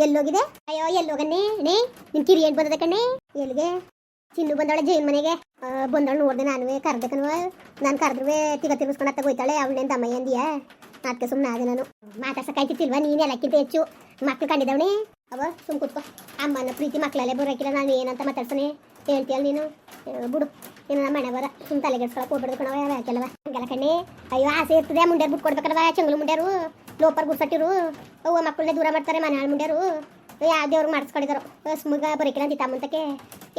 ಎಲ್ಲೋಗಿದೆ? ಅಯ್ಯೋ ಎಲ್ಲೋಗನ್ನೇ ನೇ ನಿನ್ ಕಿರಿ ಏನ್ ಬಂದದ ಕಣ್ಣೆ? ಎಲ್ಲಿಗೆ? ಚಿನ್ನು ಬಂದಾಳೆ ಜೈನ್ ಮನೆಗೆ. ಆ, ಬಂದವಳು ನೋಡ್ದೆ ನಾನು ಕರ್ದೆ ಕನ್ವ ನಾನು ಕರೆದ್ರೆ ತಿಗ ತಿರ್ಗಿಸ್ಕೊಂಡು ಅತ್ತ ಹೋಯ್ತಾಳೆ. ಅವಳೇನ್ ದಮ್ಮಯ್ಯ ಅಂದಿಯ? ಅದಕ್ಕೆ ಸುಮ್ಮನೆ ಆದೆ ನಾನು. ಮಾತಾಡ್ಸಕ್ಕಾಯ್ತಿಲ್ವಾ ನೀನ್ ಎಲ್ಲಕ್ಕಿಂತ ಹೆಚ್ಚು. ಮಕ್ಳು ಕಂಡಿದ್ದವಣೆ ಅವ ಸುಮ್ ಕೂತ್ಕೋ. ಅಮ್ಮನ ಪ್ರೀತಿ ಮಕ್ಕಳಲ್ಲೇ ಬರೋಕಿಲ್ಲ. ನಾನು ಏನಂತ ಮಾತಾಡ್ತಾನೆ? ಹೇಳ್ತೀಯಲ್ಲ ನೀನು? ಬಿಡು. ಇನ್ನು ನಮ್ಮ ಮನೆ ಬರ ಸುಮ್ ತಲೆಗೆಡ್ಸ್ಕೊಳಕ್ ಹೋಗ್ಬಿಡ್ದು ಕಣವ ಯಾಕೆಲ್ಲವ? ಹಂಗಲ್ಲ ಕಣ್ಣೆ. ಅಯ್ಯೋ ಆಸೆ ಇರ್ತದೆ. ಮುಂಡ್ಯಾರು ಬಿಟ್ಕೊಡ್ಬೇಕಲ್ವ ಚಂಗ್ಲು ಮುಂಡ್ಯಾರು. ಲೋಪರ್ ಗುಡ್ಸಟ್ಟಿರು. ಅವ ಮಕ್ಕಳನ್ನೇ ದೂರ ಮಾಡ್ತಾರೆ ಮನೆ ಹಾಳು ಮುಂಡ್ಯಾರು. ಯಾವ ದೇವ್ರಿಗೆ ಮಾಡಿಸ್ಕೊಂಡಿದ್ದಾರೋ ಸ್ಮುಗ ಬರೀಕಿಲ್ಲ ಅಂತ ಇತ್ತಮ್ಮಂತಕ್ಕೆ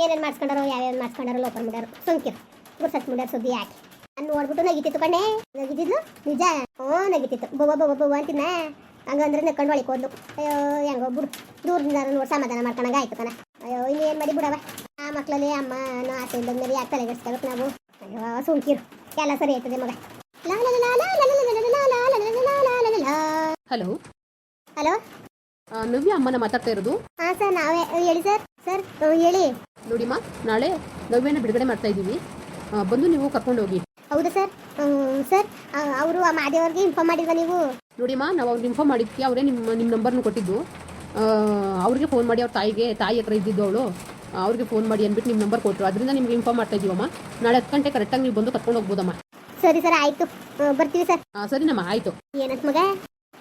ಏನೇನು ಮಾಡಿಸ್ಕೊಂಡಾರೋ, ಯಾವ್ಯಾವ ಮಾಡಿಸ್ಕೊಂಡಾರೋ ಲೋಪರ್ ಮುಂಡ್ಯಾರು. ಸೋಂಕಿರು ಗುಡ್ಸಟ್ ಮುಂಡ್ಯಾರು ಸುದ್ದಿ ಯಾಕೆ? ನಾನು ನೋಡ್ಬಿಟ್ಟು ನಗಿತಿತ್ತು ಕಣ್ಣೆ. ನಗಿತಿದ್ಲು? ನಿಜ? ಹ್ಞೂ, ನಗಿತಿತ್ತು. ಬೊಬ್ಬ ಬೊಬ್ಬ ಬೊಬ್ಬ ಅಂತಿನ ಹಂಗಂದ್ರೆ ನಕ್ಕೊಂಡು ಒಳಗೆ ಹೋದ್ಲು. ಅಯ್ಯೋ, ಹೆಂಗೋ ಬಿಡು. ದೂರದಿಂದ ನೋಡಿ ಸಮಾಧಾನ ಮಾಡ್ಕೊಂಡಂಗೆ ಆಯ್ತು ತಾನೆ. ಅಯ್ಯೋ, ಇನ್ನೇನು ಮಾಡಿ ಬಿಡವ? ಆ ಮಕ್ಕಳಲ್ಲಿ ಅಮ್ಮ ನಾ ಆಸೆ ಇದ್ದಂಗೆ ಯಾಕೆ ತಲೆಗೆಡ್ಸ್ಕೊಬೇಕು ನಾವು. ಅಯ್ಯೋ ಸುಂಕಿರು ಎಲ್ಲ ಸರಿ ಆಯ್ತದೆ ಮಗ. ಲಾ ಲಾ ಲಾ ಲಾ ಹಲೋ. ಹಲೋ. ನವ್ಯ ಅಮ್ಮನ ಮಾತಾಡ್ತಾ ಇರೋದು? ಹಾಂ ಸರ್ ನಾವೇ ಹೇಳಿ ಸರ್ ಸರ್ ಹೇಳಿ. ನೋಡಿಮ್ಮ ನಾಳೆ ನವ್ಯನ ಬಿಡುಗಡೆ ಮಾಡ್ತಾ ಇದ್ದೀವಿ. ಆ, ಬಂದು ನೀವು ಕರ್ಕೊಂಡು ಹೋಗಿ. ಹೌದಾ ಸರ್ ಸರ್ ಅವರು ಆ ಮಾದೇವ್ರಿಗೆ ಇನ್ಫಾರ್ಮ್ ಮಾಡಿದ್ವಾ ನೀವು? ನೋಡಿಮ್ಮ ನಾವು ಅವ್ರಿಗೆ ಇನ್ಫಾರ್ಮ್ ಮಾಡಿದ್ವಿ ಅವರೇ ನಿಮ್ಮ ನಿಮ್ಮ ನಂಬರ್ನ ಕೊಟ್ಟಿದ್ದು. ಆ, ಅವ್ರಿಗೆ ಫೋನ್ ಮಾಡಿ ಅವ್ರ ತಾಯಿಗೆ ತಾಯಿ ಹತ್ರ ಇದ್ದಿದ್ದು ಅವಳು. ಅವ್ರಿಗೆ ಫೋನ್ ಮಾಡಿ ಅಂದ್ಬಿಟ್ಟು ನಿಮ್ಮ ನಂಬರ್ ಕೊಟ್ಟರು ಅದರಿಂದ ನಿಮ್ಗೆ ಇನ್ಫಾರ್ಮ್ ಮಾಡ್ತಾ ಇದೀವಮ್ಮ ನಾಳೆ ಹತ್ತು ಗಂಟೆ ಕರೆಕ್ಟಾಗಿ ನೀವು ಬಂದು ಕರ್ಕೊಂಡು ಹೋಗ್ಬೋದಮ್ಮ. ಸರಿ ಸರ್ ಆಯಿತು. ಬರ್ತೀವಿ ಸರ್. ಆ, ಸರಿನಮ್ಮ ಆಯಿತು. ಏನಂತ ಮಗ?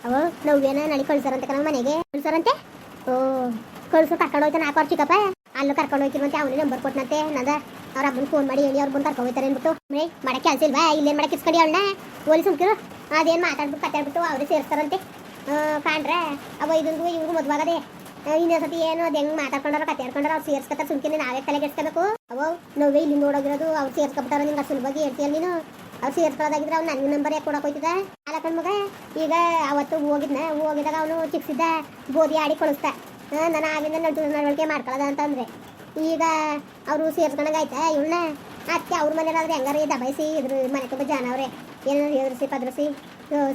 ಅವ ನವ್ಯನ ನಾಳೆ ಕಳ್ಸಾರಂತೆ ಕಣ ಮನೆಗೆ. ಕಳ್ಸಾರಂತೆ? ಓ, ಕಳ್ಸು, ಕರ್ಕೊಂಡು ಹೋಯ್ತಾನೆ ನಾಲ್ಕು ಚಿಕ್ಕಪ್ಪ ಅಲ್ಲೂ ಕರ್ಕೊಂಡು ಹೋಯ್ತಿರುವಂತೆ ಅವನೇ ನಂಬರ್ ಕೊಟ್ಟನಂತೆ ನಂದ ಅವ್ರ ಅಬ್ಬನ ಫೋನ್ ಮಾಡಿ ಹೇಳಿ ಅವ್ರು ಬಂದು ಕರ್ಕೊಂಡು ಹೋಯ್ತಾರೆ ಅಂದ್ಬಿಟ್ಟು. ಮೇ ಮಾಡಕ್ಕೆ ಕೆಲಸ ಇಲ್ವಾ? ಇಲ್ಲೇನು ಮಾಡಕ್ಕೆ ಇಸ್ಕೊಂಡು ಅವಳನ್ನ? ಓಲಿ ಸುಮ್ಕಿರು. ಅದೇನು ಮಾತಾಡ್ಬಿಟ್ಟು ಕತ್ತಾಡ್ಬಿಟ್ಟು ಅವರೇ ಸೇರಿಸ್ತಾರಂತೆ. ಕಾಣ್ರೆ? ಅವ ಇದೊಂದು ಇವ್ರಿಗೂ ಮದುವಾಗದೆ ಇನ್ನೊಂದು ಸತಿ ಏನು ಅದು ಹೆಂಗೆ ಮಾತಾಡ್ಕೊಂಡಾರ ಕತೆ ಆಡ್ಕೊಂಡಾರ ಅವ್ರು ಸೇರ್ಸ್ಕೊತಾರೆ ಸುಮ್ಕಿನ ನಾವೇ ತಲೆಗೆಡ್ಸ್ಕೋಬೇಕು. ಅವ ನೋವೇ ಇಲ್ಲಿ ನೋಡೋಗಿರೋದು ಅವ್ರು ಸೇರ್ಸ್ಕೊಬಿಟ್ಟಾರ ನಿಂಗೆ ಸುಲಭವಾಗಿ ಹೇಳ್ತೀಯಲ್ಲ ನೀನು? ಅವ್ರು ಸೇರ್ಸ್ಕೊಳ್ಳೋದಾಗಿದ್ರೆ ಅವ್ನು ನನಗೆ ನಂಬರ್ ಯಾಕೆ ಕೊಡಕ್ಕೆ ಹೋಯ್ತಿದ್ದ ಅಲ್ಲ ಮಗ ಈಗ ಅವತ್ತು ಹೋಗಿದ್ನ ಹೋಗಿದಾಗ ಅವನು ಚಿಕ್ಸಿದ್ದ ಗೋಧಿ ಆಡಿ ಕಳಿಸ್ದ ನಾನು ಆಗಿಂದ ನಟು ನಡವಳಿಕೆ ಮಾಡ್ಕೊಳ್ಳೋದ ಅಂತಂದ್ರೆ ಈಗ ಅವರು ಸೇರ್ಸ್ಕೊಂಡಾಗಾಯ್ತಾ ಇವಳನ್ನ ಅದಕ್ಕೆ ಅವ್ರ ಮನೇಲಾದ್ರೆ ಹೆಂಗಾರ ದಬಾಯಿಸಿ ಇದ್ರ ಮನೆ ತುಂಬ ಜನ ಅವ್ರೆ. ಏನಾದ್ರು ಎದುರಿಸಿ, ಪದ್ರಸಿ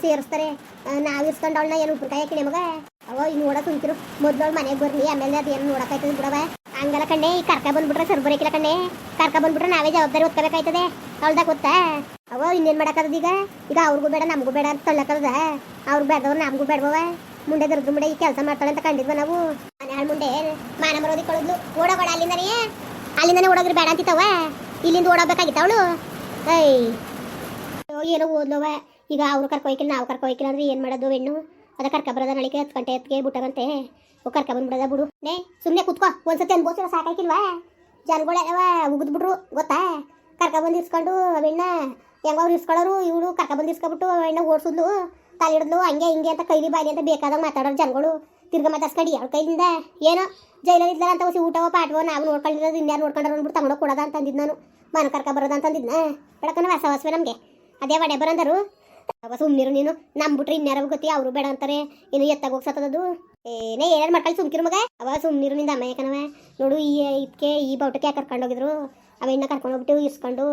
ಸೇರಿಸ್ತಾರೆ. ನಾವು ಇಸ್ಕೊಂಡು ಏನು ಉಪ್ಪಿನಕಾಯಿ ಮಗ? ಅವ ಇನ್ನು ನೋಡಕ್ ಕುಂತಿರು. ಮೊದ್ಲು ಅವ್ಳ ಮನೆಗೆ ಬರ್ಲಿ, ಆಮೇಲೆ ಅದು ಏನು ನೋಡಕ್ಕಾಯ್ತದೆ ಬಿಡವ? ಹಂಗಲ್ಲ ಕಣ್ಣೆ, ಈ ಕರ್ಕ ಬಂದ್ಬಿಟ್ರೆ ಸರ್ ಬರೋಕಿಲ್ಲ ಕಣ್ಣೆ. ಕರ್ಕ ಬಂದ್ಬಿಟ್ರೆ ನಾವೇ ಜವಾಬ್ದಾರಿ ಹೊತ್ಕೋಬೇಕಾಯ್ತದೆ. ಅವಳ್ದಾಗ ಗೊತ್ತಾ? ಅವ ಇನ್ನೇನು ಮಾಡಕ್ಕದ ಈಗ? ಈಗ ಅವ್ರಿಗೂ ಬೇಡ, ನಮಗೂ ಬೇಡ ಅಂತ ತೊಳ್ಳಕ್ಕದ ಅವ್ರಿಗೆ ಬೇಡದವ್ರು ನಮಗೂ ಬೇಡವ ಮುಂದೆ ದರ್ದು ಮುಂಡೆ ಈ ಕೆಲಸ ಮಾಡ್ತಾಳೆ ಅಂತ ಕಂಡಿದ್ವ ನಾವು. ಮನೆ ಮುಂಡೆ ಮಾನ ಮರೋದಿ ಕಳೆದ್ಲು ಓಡೋಬೇಡ ಅಲ್ಲಿಂದನೇ? ಅಲ್ಲಿಂದನೇ ಓಡೋಗ್ರಿ ಬೇಡ ಅಂತಿತ್ತವ ಇಲ್ಲಿಂದ ಓಡೋಗ್ಬೇಕಾಗಿತ್ತ ಅವಳು? ಏಯ್. ಏನೋ ಓದ್ಲವ ಈಗ ಅವ್ರು ಕರ್ಕೊ ಹೋಯ್ಕಿಲ್ಲ ನಾವು ಕರ್ಕೊ ಹೋಯ್ಕಿಲ್ಲ ಅಂದ್ರೆ ಏನು ಮಾಡೋದು ಹೆಣ್ಣು? ಅದ ಕರ್ಕ ಬರೋದ ನಳಿಕೆ ಹತ್ತು ಗಂಟೆ ಹತ್ತಿಗೆ ಬಿಟ್ಟಗಂತೆ. ಕರ್ಕ ಬಂದ್ಬಿಡದ ಬಿಡು. ನೇ ಸುಮ್ಮನೆ ಕುತ್ಕೋ. ಒಂದ್ಸತಿ ಅನ್ಬೋಸಿರ ಸಾಕಾಕಿಲ್ವಾ ಜನಗಳೆಲ್ಲವ ಉಗಿದ್ಬಿಟ್ರು, ಗೊತ್ತಾ? ಕರ್ಕ ಬಂದು ಇಸ್ಕೊಂಡು ಅವೆಣ್ಣ ಹೆಂಗ ಅವ್ರು ಇಸ್ಕೊಳ್ಳೋರು ಇವಳು ಕರ್ಕ ಬಂದು ಇಸ್ಕೊಬಿಟ್ಟು ಅವಣ್ಣ ಓಡಿಸಿದ್ಲು. ತಲೆ ಹಿಡಿದ್ಲು, ಹಂಗೆ ಹಿಂಗೆ ಅಂತ ಕೈಲಿ ಬಾಲಿ ಅಂತ ಬೇಕಾದಾಗ ಮಾತಾಡೋರು ಜನಗಳು. ತಿರ್ಗ ಮಾತಾಡ್ಸ್ಕೊಂಡು, ಅವ್ರ ಕೈಯಿಂದ ಏನೋ ಜೈಲಲ್ಲಿ ಇದ್ದಾರ ಅಂತ ಹೊಸಿ ಊಟವೋ ಪಾಠವೋ ನಾವು ನೋಡ್ಕೊಂಡಿರೋದು ಇನ್ಯಾರು ನೋಡ್ಕೊಂಡ್ರು ಅಂದ್ಬಿಟ್ಟು ತಗೊಂಡೋಗಿ ಕೊಡೋದ ಅಂತಂದಿದ್ದು ನಾನು. ಮನ ಕರ್ಕ ಬರೋದ ಅಂತ ಅಂದಿದ್ನ ಬೆಳಕನ ಹೊಸವೇ ನಮಗೆ. ಅದೇ ಒಡೆ ಬರಂದರು ಅವ ಸುಮ್ಮನಿರು ನೀನು. ನಂಬಿಟ್ರೆ ಇನ್ಯಾರ ಗೊತ್ತಿ ಅವರು ಬೇಡ ಅಂತಾರೆ. ಇನ್ನು ಎತ್ತಾಗ ಹೋಗ್ಸತ್ತದದು? ಏನೇ ಏನಾರು ಮಾಡ್ಕೊಳ್ಳಿ ಸುಮ್ಕಿರು ಮಗ. ಅವ ಸುಮ್ನಿರು ನಿಂದ ಅಮ್ಮ ಯಾಕನವ? ನೋಡು, ಈ ಇದಕ್ಕೆ ಈ ಬೌಟಕ್ಕೆ ಕರ್ಕೊಂಡು ಹೋಗಿದ್ರು? ಅವೆಣ್ಣ ಕರ್ಕೊಂಡು ಹೋಗ್ಬಿಟ್ಟು ಇಸ್ಕೊಂಡು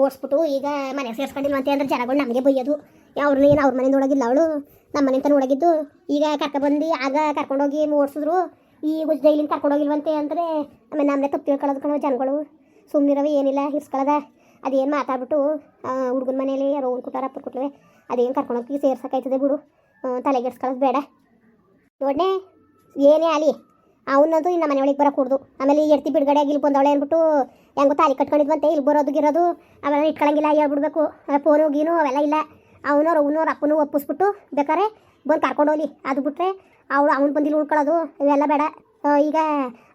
ಓಡಿಸ್ಬಿಟ್ಟು ಈಗ ಮನೆಗೆ ಸೇರ್ಸ್ಕೊಂಡಿಲ್ವಂತೆ ಅಂದ್ರೆ ಜನಗಳು ನಮಗೆ ಬೈಯೋದು. ಅವ್ರನ್ನ ಏನು ಅವ್ರ ಮನೆಯಿಂದ ನೋಡೋಗಿಲ್ಲ ಅವಳು? ನಮ್ಮ ಮನೆಯಿಂದ ನೋಡಗಿದ್ದು. ಈಗ ಕರ್ಕೊಬಂದು ಆಗ ಕರ್ಕೊಂಡೋಗಿ ಓಡಿಸಿದ್ರು. ಈಗ ಜೈಲಿಂದ ಕರ್ಕೊಂಡು ಹೋಗಿಲ್ವಂತೆ ಅಂದರೆ ಆಮೇಲೆ ನಮ್ಮನೆ ತಪ್ಪು ತಿಳ್ಕೊಳ್ಳೋದು ಕಣೋ ಜನಗಳು. ಸುಮ್ಮನಿರವೆ ಏನಿಲ್ಲ ಇಸ್ಕೊಳ್ಳೋದ ಅದೇನು ಮಾತಾಡ್ಬಿಟ್ಟು ಹುಡುಗನ ಮನೇಲಿ ಯಾರೋ ಒಂದು ಕೊಟ್ಟಾರ, ಅಪ್ಪರು ಕುಟ್ಲವೆ, ಅದೇನು ಕರ್ಕೊಂಡೋಗಿ ಸೇರ್ಸಕ್ಕಾಯ್ತದೆ ಬಿಡು. ತಲೆಗೆಡ್ಸ್ಕೊಳ್ಳೋದು ಬೇಡ. ನೋಡಿ ಏನೇ ಆಲಿ ಅವನದು ಇನ್ನು ಮನೆ ಒಳಗೆ ಬರೋಕೆ ಕೊಡ್ದು. ಆಮೇಲೆ ಎಡ್ತಿ ಬಿಡುಗಡೆ ಇಲ್ಲಿ ಬಂದವಳೆ ಅಂದ್ಬಿಟ್ಟು ಹೆಂಗೋ ತಾಲಿ ಕಟ್ಕೊಂಡಿದ್ವಂತೆ ಇಲ್ಲಿ ಬರೋದು ಗಿರೋದು, ಅವೆಲ್ಲ ಇಟ್ಕೊಳಂಗಿಲ್ಲ ಹೇಳ್ಬಿಡ್ಬೇಕು. ಫೋನು, ಗೀನು ಅವೆಲ್ಲ ಇಲ್ಲ. ಅವನವ್ರು ಅವನವ್ರ ಅಪ್ಪನೂ ಒಪ್ಪಿಸ್ಬಿಟ್ಟು ಬೇಕಾರೆ ಬಂದು ಕರ್ಕೊಂಡು ಹೋಗ್ಲಿ. ಅದು ಬಿಟ್ರೆ ಅವಳು, ಅವ್ನು ಬಂದಿಲ್ಲ ಉಳ್ಕೊಳ್ಳೋದು, ಇವೆಲ್ಲ ಬೇಡ. ಈಗ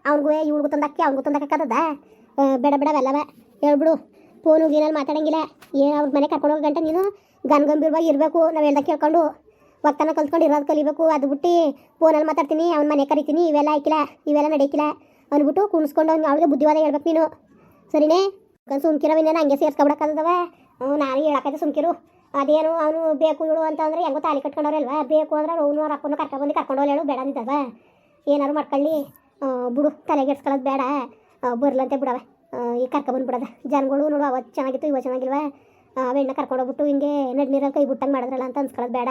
ಅವ್ನಿಗೂ, ಇವ್ಳಿಗೂ ತಂದಕ್ಕೆ ಅವ್ನಿಗೂ ತಂದಾಕದ ಬೇಡ ಬೇಡ ಅವೆಲ್ಲವ ಹೇಳ್ಬಿಡು. ಫೋನು ಗೀನಲ್ಲಿ ಮಾತಾಡಂಗಿಲ್ಲ, ಏನು ಅವ್ರ ಮನೆ ಕರ್ಕೊಂಡು ಹೋಗೋ ಗಂಟ ನೀನು? ಗನ್ಗಂಭೀರವಾಗಿ ಇರಬೇಕು, ನಾವು ಹೇಳ್ದಾಗ ಕೇಳ್ಕೊಂಡು ಒಗ್ತಾನ ಕಲ್ತ್ಕೊಂಡು ಇರೋದು ಕಲಿಬೇಕು, ಅದು ಬಿಟ್ಟು ಫೋನಲ್ಲಿ ಮಾತಾಡ್ತೀನಿ, ಅವ್ನ ಮನೆ ಕರಿತೀನಿ, ಇವೆಲ್ಲ ಆಯ್ಕಿಲ್ಲ ಇವೆಲ್ಲ ನಡೆಯಕ್ಕಿಲ್ಲ ಅಂದ್ಬಿಟ್ಟು ಕುಣಿಸ್ಕೊಂಡು ಅವ್ನು ಅವಳಿಗೆ ಬುದ್ಧಿವಾದ ಹೇಳ್ಬೇಕು ನೀನು. ಸರಿನೇ? ಸುಮ್ಕಿರವಿನ್ನೇನು ಹಂಗೆ ಸೇರ್ಸ್ಕೊಬಿಡಕ್ಕದವ ನಾನು ಹೇಳಕ್ಕೈತೆ ಸುಮ್ಕಿರು. ಅದೇನು ಅವನು ಬೇಕು ಇವಳು ಅಂತಂದ್ರೆ ಹೆಂಗೋ ತಾಲಿ ಕಟ್ಕೊಂಡವ್ರಲ್ವಾ? ಬೇಕು ಅಂದ್ರೆ ಅವನು ಅವ್ರ ಅಪ್ಪನ ಕರ್ಕೊಂಡ್ಬಂದು ಕರ್ಕೊಂಡು ಹೋಗ್ಲೇಳು ಬೇಡ ಅಂದಿದ್ದವ ಏನಾರು ಮಾಡ್ಕೊಳ್ಳಿ. ಬಿಡು ತಲೆಗೆಡ್ಸ್ಕೊಳ್ಳೋದು ಬೇಡ. ಬರ್ಲಂತೆ ಬಿಡವ. ಆ, ಕರ್ಕ ಬಂದ್ಬಿಡೋದ. ಜನಗಳು ನೋಡು ಅವತ್ತು ಚೆನ್ನಾಗಿತ್ತು ಇವತ್ತು ಚೆನ್ನಾಗಿಲ್ವಾ? ಅವೆಣ್ಣ ಕರ್ಕೊಂಡೋಗ್ಬಿಟ್ಟು ಹಿಂಗೆ ನಡ್ ನೀರಲ್ಲಿ ಕೈ ಬಿಟ್ಟಂಗೆ ಮಾಡಿದ್ರಲ್ಲ ಅಂತ ಅನ್ಸ್ಕೊಳ್ಳೋದು ಬೇಡ.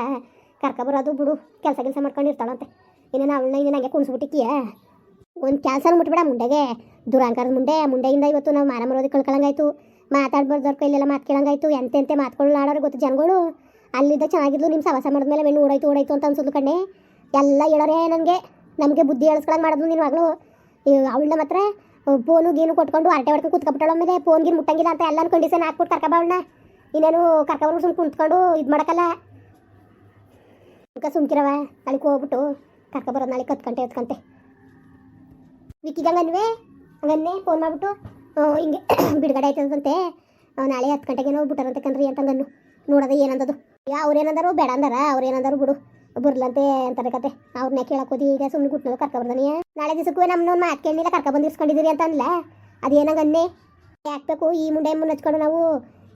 ಕರ್ಕೊಬರೋದು ಬಿಡು ಕೆಲಸ ಕೆಲಸ ಮಾಡ್ಕೊಂಡು ಇರ್ತಾಳಂತೆ. ಇನ್ನೇನು ಅವಳನ್ನ ಇನ್ನೇನು ಹಂಗೆ ಕುಣಿಸ್ಬಿಟ್ಟಿಕ್ಕಿಯ ಒಂದು ಕೆಲಸ ಮುಟ್ಬಿಡ ಮುಂಡೆಗೆ. ದುರಾಂಕಾರದ ಮುಂಡೆ ಮುಂಡೆಯಿಂದ ಇವತ್ತು ನಾವು ಮಾನ ಮರೋದಕ್ಕೆ ಕಳ್ಕೊಳಂಗಾಯ್ತು. ಮಾತಾಡ್ಬಾರ್ದವ್ರ ಕೈಲೆಲ್ಲ ಮಾತು ಕೇಳಂಗಾಯ್ತು. ಎಂತೆ ಮಾತುಗಳು ಆಡೋರು ಗೊತ್ತು ಜನಗಳು? ಅಲ್ಲಿದ್ದ ಚೆನ್ನಾಗಿದ್ಲು ನಿಮ್ಮ ಸವಾಸ ಮಾಡಿದ್ಮೇಲೆ ಬೆಣ್ಣು ಓಡಾಯ್ತು ಓಡಾಯ್ತು ಅಂತ ಅನ್ಸೋದು ಕಣ್ಣೆ. ಎಲ್ಲ ಹೇಳೋರೇ ನನಗೆ. ನಮಗೆ ಬುದ್ಧಿ ಹೇಳಿಸ್ಕೊಳಂಗೆ ಮಾಡೋದು ನಿನ್ನ ಮಗಳು ಅವಳನ್ನ ಮಾತ್ರ ಫೋನು ಗೀನು ಕೊಟ್ಕೊಂಡು ಅರಟೆ ಹೊಡ್ಕೊಂಡು ಕೂತ್ಕೊಬಿಟ್ಟಾಳ ಆಮೇಲೆ ಫೋನ್ ಗೀನ್ ಮುಟ್ಟಂಗಿಲ್ಲ ಅಂತ ಎಲ್ಲಾನು ಕಂಡೀಷನ್ ಹಾಕ್ಬಿಟ್ಟು ಕರ್ಕೊಬಾವಣ್ಣ ಇನ್ನೇನು ಕರ್ಕೊಬಾರ ಸುಮ್ಮನೆ ಕುಂತ್ಕೊಂಡು ಇದು ಮಾಡಕ್ಕಲ್ಲ. ಅದಕ್ಕೆ ಸುಮ್ಕಿರವ ನಾಳೆಗೆ ಹೋಗ್ಬಿಟ್ಟು ಕರ್ಕೊಬರೋದು ನಾಳೆ ಹತ್ತು ಗಂಟೆ ಹತ್ತು ವಿಕ್ಕಿಗಂಗನ್ವೆ ಹಂಗನ್ನೆ ಫೋನ್ ಮಾಡಿಬಿಟ್ಟು ಹಿಂಗೆ ಬಿಡುಗಡೆ ಆಯ್ತದಂತೆ ನಾಳೆ ಹತ್ತು ಗಂಟೆಗೆ ನಾವು ಬಿಟ್ಟಾರಂತೆ ಕಣ್ರಿ ಅಂತಂದನ್ನು ನೋಡೋದು ಏನಂದದು. ಯಾ, ಅವ್ರೇನಂದರು ಬೇಡ ಅಂದಾರ ಅವ್ರು ಏನಂದರು ಬಿಡು. ಬರ್ಲಂತೆ ಅಂತಾರೆ ಕತೆ. ಅವ್ರನ್ನ ಕೇಳಕ್ ಹೋದಿ, ಈಗ ಸುಮ್ಮನೆ ಗುಟ್ನಲ್ಲಿ ಕರ್ಕ ಬರ್ದಾನೆ. ನಾಳೆ ದಿವಸಕ್ಕೂ ನಮ್ಮ ನೋನ್ ಮಾತು ಕೇಳಿಲ್ಲ ಕರ್ಕೊಬಂದು ಇಸ್ಕೊಂಡಿದ್ದೀರಿ ಅಂತ ಅನ್ಲ ಅದೇನಂಗನ್ನೆ ಯಾಕಬೇಕು ಈ ಮುಂಡೆ ಮುಂದೆ ಹಚ್ಕೊಂಡು ನಾವು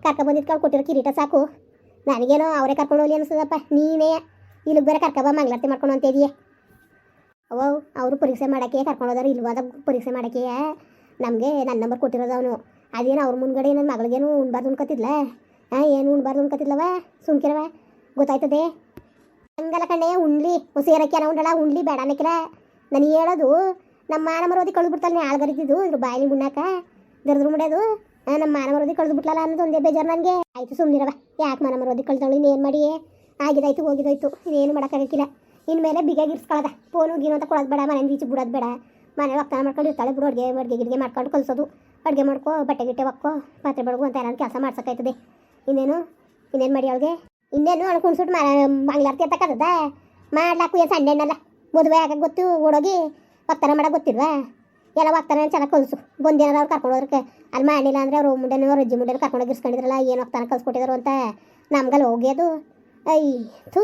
ಕರ್ಕ ಬಂದಿದ್ಕೊಂಡು ಕೊಟ್ಟಿರೋ ಕಿರೀಟ ಸಾಕು. ನನಗೇನು ಅವರೇ ಕರ್ಕೊಂಡು ಹೋಗ್ಲಿ ಅನಿಸ್ತದಪ್ಪ ನೀನೇ ಇಲ್ಲಿಗೆ ಬೇರೆ ಕರ್ಕ ಬಾ ಮಂಗ್ಲಾರ್ತಿ ಮಾಡ್ಕೊಂಡು ಅಂತ ಇದೆಯೇ. ಅವ ಅವರು ಪರೀಕ್ಷೆ ಮಾಡೋಕ್ಕೆ ಕರ್ಕೊಂಡು ಹೋದಾರ ಇಲ್ವಾದ ಪರೀಕ್ಷೆ ಮಾಡೋಕ್ಕೆ? ನಮಗೆ ನನ್ನ ನಂಬರ್ ಕೊಟ್ಟಿರೋದು ಅವನು. ಅದೇನು ಅವ್ರ ಮುಂದ್ಗಡೆ ನನ್ನ ಮಗಳಿಗೇನು ಉಣ್ಬಾರ್ದು ಅನ್ಕೋತಿದ್ಲ ಹಾಂ ಏನು ಉಣ್ಬಾರ್ದು ಅನ್ಕೋತಿದ್ಲವ ಸುಮ್ಕಿರವ? ಗೊತ್ತಾಯ್ತದೆ? ಹಂಗಲ್ಲ ಕಣ್ಣೆ ಉಣ್ಲಿ ಸೇರಕ್ಕೆ ಅನ ಉಂಡಳ ಉಣ್ಲಿ ಬೇಡ ಅನ್ನಕ್ಕಿಲ್ಲ ನಾನು ಹೇಳೋದು ನಮ್ಮ ಮಾನ ಮರೋದಿ ಕಳೆದು ಬಿಡ್ತಾಳೆ ನೀ ಆಳ್ಗರಿತಿದ್ದು ಇದ್ರ ಬಾಯಿ ಮುಣ್ಣಾಕ ದರ್ದ್ರ ಮುಡ್ಯೋದು. ನಮ್ಮ ಮಾನ ಮರೋದಿ ಕಳೆದು ಬಿಟ್ಲಲ್ಲ ಅನ್ನೋದು ಒಂದೇ ಬೇಜಾರು ನನಗೆ ಆಯ್ತು ಸುಮ್ಮನಿರವ ಯಾಕೆ ಮಾನ ಮರೋದಿ ಕಳ್ದವಳು ಇನ್ನೇನು ಮಾಡಿ ಆಗಿದಾಯ್ತು, ಹೋಗಿದಾಯ್ತು ಇನ್ನೇನು ಮಾಡೋಕ್ಕಾಗಕ್ಕಿಲ್ಲ ಇನ್ಮೇಲೆ ಬಿಗಾಗಿ ಇರ್ಸ್ಕೊಳ್ಳೋದ ಫೋನು ಗೀನು ಅಂತ ಕೊಡೋದು ಬೇಡ ಮನೆ ಈಚೆ ಬಿಡೋದು ಬೇಡ. ಮನೆ ಒಕ್ಕನ ಮಾಡ್ಕೊಂಡು ಇರ್ತಾಳೆ ಬಿಡು, ಅಡುಗೆ ಅಡುಗೆ, ಗಿಡ್ಗೆ ಮಾಡ್ಕೊಂಡು ಕಲಿಸೋದು. ಅಡುಗೆ ಮಾಡ್ಕೋ, ಬಟ್ಟೆ ಗಿಟ್ಟೆ ಒಕ್ಕೋ, ಪಾತ್ರೆ ಬಡಗು ಅಂತ ಏನಾದ್ರು ಕೆಲಸ ಮಾಡ್ಸೋಕ್ಕಾಯ್ತದೆ. ಇನ್ನೇನು ಇನ್ನೇನು ಮಾಡಿ ಅವಳಿಗೆ? ಇನ್ನೇನು ಅವಳು ಮಾ ಮಂಗ್ಲಾರ್ತಿ ಎತ್ತಕ್ಕದ ಮಾಡ್ಲಾಕು ಏನು ಸಂಡೆನಲ್ಲ ಮದುವೆ ಆಗ ಗೊತ್ತು, ಓಡೋಗಿ ಒಕ್ತಾನ ಮಾಡಕ್ಕೆ ಗೊತ್ತಿಲ್ವಾ? ಎಲ್ಲ ಒಕ್ತಾನ ಚೆನ್ನಾಗಿ ಕಲಿಸು. ಬಂದೇನಾರ ಅವ್ರು ಕರ್ಕೊಂಡು ಹೋದ್ರಕ್ಕೆ ಅಲ್ಲಿ ಮಾಡಿಲ್ಲ ಅಂದರೆ ಅವ್ರು ಅವ್ರ ಅಜ್ಜಿ ಮುಂಡೆನ ಕರ್ಕೊಂಡು ಹೋಗಿ ಇರ್ಸ್ಕೊಂಡಿದ್ರಲ್ಲ ಏನು ಒಕ್ತಾನ ಕಲ್ಸ್ಕೊಟ್ಟಿದ್ರು ಅಂತ ನಮ್ಗಲ್ಲಿ ಹೋಗ್ಯೋದು. ಐ ಥೂ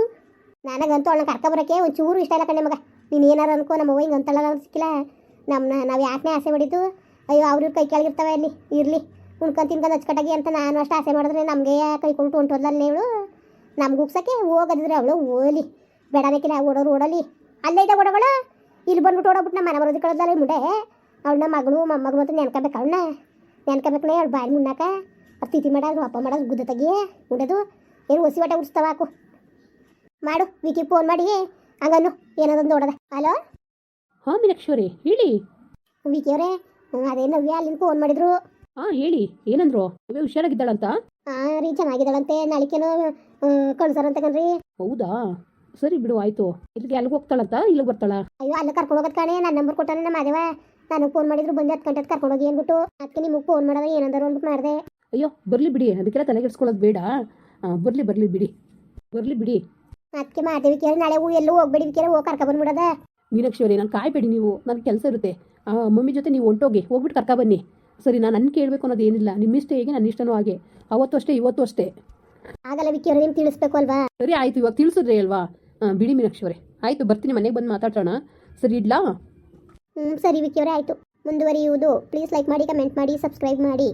ನನಗಂತೂ ಅವಳನ್ನ ಒಂದು ಒಂಚೂರು ಇಷ್ಟ ಇಲ್ಲ ಕಣ್ಣೆ ಮಗ. ನೀನು ಏನಾರು ಅನ್ಕೋ, ನಮ್ಮ ಅವ್ವ ಹಿಂಗೆ ಅಂತಲ್ಲ ಸಿಕ್ಕಿಲ್ಲ. ನಮ್ಮನ್ನ ನಾವು ಯಾಕೆ ಆಸೆ ಮಾಡಿದ್ದು ಅಯ್ಯೋ, ಅವ್ರ ಕೈ ಕೆಳಗಿರ್ತಾವೆ ಅಲ್ಲಿ, ಇರಲಿ. ಉಣ್ಕೊಂಡು ತಿನ್ಕೊಂಡು ಹಚ್ಕಟ್ಟಾಗಿ ಅಂತ ನಾನು ಅಷ್ಟು ಆಸೆ ಮಾಡಿದ್ರೆ ನಮಗೆ ಕೈ ಕೊಟ್ಟು ಹೊಂಟೋದಲ್ಲ ಇವಳು ನಮ್ಗೆ ಉಗ್ಸಕ್ಕೆ ಹೋಗದಿದ್ರೆ ಅವಳು ಓಲಿ. ಬೇಡನಕ್ಕಿಲ್ಲ ಓಡೋರು ಓಡಲಿ. ಅಲ್ಲೇ ಇದೆ ಓಡೋಗಳು ಇಲ್ಲಿ ಬಂದ್ಬಿಟ್ಟು ಓಡೋಗ್ಬಿಟ್ಟು ನಮ್ಮ ಮನೆ ಬರೋದು ಕಳೆದಲ್ಲ ಮುಂಡೆ ಅವಳನ್ನ ಮಗಳು ಮೊಮ್ಮಗಳು ಅಂತ ನೆನ್ಕೋಬೇಕು ಅವಳನ್ನ. ನೆನ್ಕೋಬೇಕನೇ ಅವಳು ಬಾಯಿ ಮುನ್ನಾಕ ಅವ್ರು ತಿಥಿ ಮಾಡೋದು ಅಪ್ಪ ಮಾಡೋದು ಗುದ್ದ ತೆಗಿ ಉಂಡದು ಏನು ಹೊಸಿ ಬಟ್ಟೆ ಉಡ್ಸ್ತಾವ ಹಾಕು. ಮಾಡು ವಿಕಿ ಫೋನ್ ಮಾಡಿ. ಹಂಗನ್ನು ಏನದೊಂದು ನೋಡದ. ಹಲೋ ಹಾಂ ಮೀನಾಕ್ಷಿ ಹೇಳಿ. ವಿಕಿ ಅವರೇ ಅದೇ ನವ್ಯ ಅಲ್ಲಿಂದ ಫೋನ್ ಮಾಡಿದ್ರು. ಹಾಂ ಹೇಳಿ ಏನಂದ್ರು? ಹುಷಾರಾಗಿದ್ದಾಳಂತ? ಹಾಂ ರೀ ಚೆನ್ನಾಗಿದ್ದಾಳಂತೆ. ನಾಳಿಕೇನೋ ಕಳ್ಸಾರಂತೆ ಕಣ್ರಿ. ಹೌದಾ? ಸರಿ ಬಿಡು ಆಯ್ತು. ಇಲ್ಲಿಗೆ ಅಲ್ಲಿಗೆ ಹೋಗ್ತಾಳಂತ? ಇಲ್ಲಿಗೆ ಬರ್ತಾಳ? ಅಯ್ಯೋ ಅಲ್ಲಿ ಕರ್ಕೊಂಡು ಹೋಗೋದ್ ಕಣೆ ನನ್ನ ನಂಬರ್ ಕೊಟ್ಟಾನೆ ನಮ್ಮ ಮಾದೇವ. ನನಗೆ ಫೋನ್ ಮಾಡಿದ್ರು ಬಂದು ಹತ್ತು ಗಂಟೆಗೆ ಕರ್ಕೊಂಡು ಹೋಗಿ ಏನ್ಬಿಟ್ಟು. ಅದಕ್ಕೆ ನಿಮಗೆ ಫೋನ್ ಮಾಡೋದು ಏನಂದರು ಅಂದ್ಬಿಟ್ಟು ಮಾಡಿದೆ. ಅಯ್ಯೋ ಬರಲಿ ಬಿಡಿ ಅದಕ್ಕೆಲ್ಲ ತಲೆಗೆಡ್ಸ್ಕೊಳ್ಳೋದು ಬೇಡ. ಬರಲಿ ಬರಲಿ ಬಿಡಿ. ಬರಲಿ ಬಿಡಿ. ಅದಕ್ಕೆ ಮಾಡಿದೆ ಕೇಳಿ ನಾಳೆ ಹೂ ಎಲ್ಲೂ ಹೋಗ್ಬೇಡಿ ಕೇಳಿ ಹೋಗಿ ಕರ್ಕೊಬಂದ್ಬಿಡದ ಮೀನಾಕ್ಷಿ ಅವರೇ ನಾನು ಕಾಯ್ಬೇಡಿ ನೀವು. ನನಗೆ ಕೆಲಸ ಇರುತ್ತೆ. ಮಮ್ಮಿ ಜೊತೆ ನೀವು ಹೊಂಟೋಗಿ ಹೋಗ್ಬಿಟ್ಟು ಕರ್ಕ ಬನ್ನಿ. ಸರಿ ನಾನು ನನ್ನ ಕೇಳಬೇಕು ಅನ್ನೋದು ಏನಿಲ್ಲ. ನಿಮ್ಮ ಇಷ್ಟ ಹೇಗೆ ನನ್ನ ಇಷ್ಟನೂ ಹಾಗೆ. ಅವತ್ತು ಅಷ್ಟೇ ಇವತ್ತು ಅಷ್ಟೇ. ಆಗಲ್ಲ ನಿಮ್ಗೆ ತಿಳಿಸ್ಬೇಕು ಅಲ್ವಾ? ಸರಿ ಆಯ್ತು ಇವಾಗ ತಿಳಿಸಿದ್ರೆ ಅಲ್ವಾ? ಬಿಡಿ ಮೀನಾಕ್ಷಿ ಅವರೇ. ಆಯ್ತು ಬರ್ತೀನಿ ಮನೆಗೆ ಬಂದು ಮಾತಾಡೋಣ ಸರಿ ಇಡ್ಲಾ? ಹ್ಞೂ ಸರಿ ವಿಕಿಯವರೇ ಆಯಿತು. ಮುಂದುವರಿಯುವುದು. ಪ್ಲೀಸ್ ಲೈಕ್ ಮಾಡಿ ಕಮೆಂಟ್ ಮಾಡಿ ಸಬ್ಸ್ಕ್ರೈಬ್ ಮಾಡಿ.